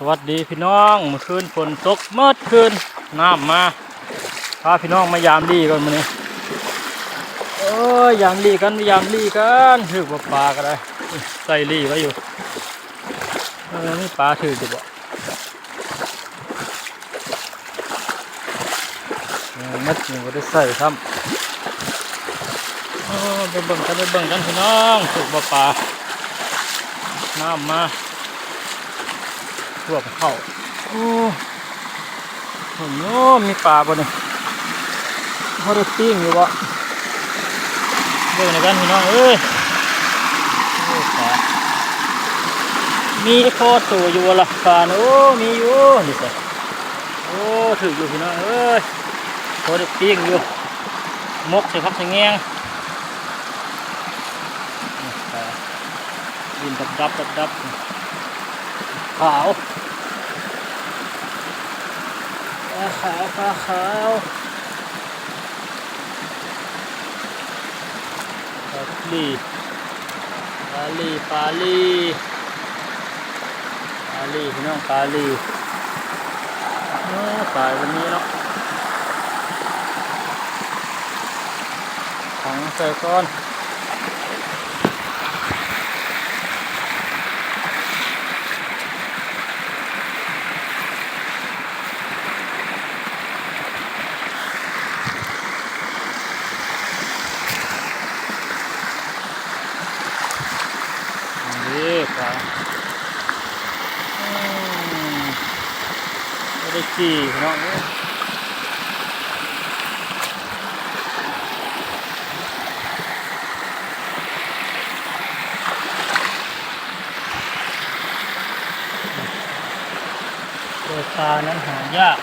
สวัสดีพี่น้องเมื่อคืนฝนตกเมื่อคืนน้ำมาพาพี่น้องมายามดีก่อนมื้อนี้โอ้ยยามดีกันยามดีกันถือว่าปลาก็ได้ใส่รีไว้อยู่เออนี่ปลาถืออยู่บ่เออมัดนี่ก็ได้ใส่ซ้ำเออไปเบิ่งกันไปเบิ่งกันพี่น้องถือว่าปลาน้ำมา ทั่วเข้าโอ้โหน้มีปลาบ่เนี่ยเขาได้ปิ้งอยู่บ่เบิ่งในกันพี่น้องเอ้ยโอ้ปลามีโคตรตัวอยู่ละปลานโอ้มีอยู่นี่สิโอ้ถืออยู่พี่น้องเอ้ยเขาได้ปิ้งอยู่มกใส่พักใส่แงงดินดับดับดับดับขาว ปลาขาวปลาขาวปลาลีปลาลีปลาลีปลาลีพี่น้องปลาลีเออปลาวันนี้เนาะถังใส่ก้อน นี่ปลาไม่ได้ขี่น้องตัวปลานั้นหายาก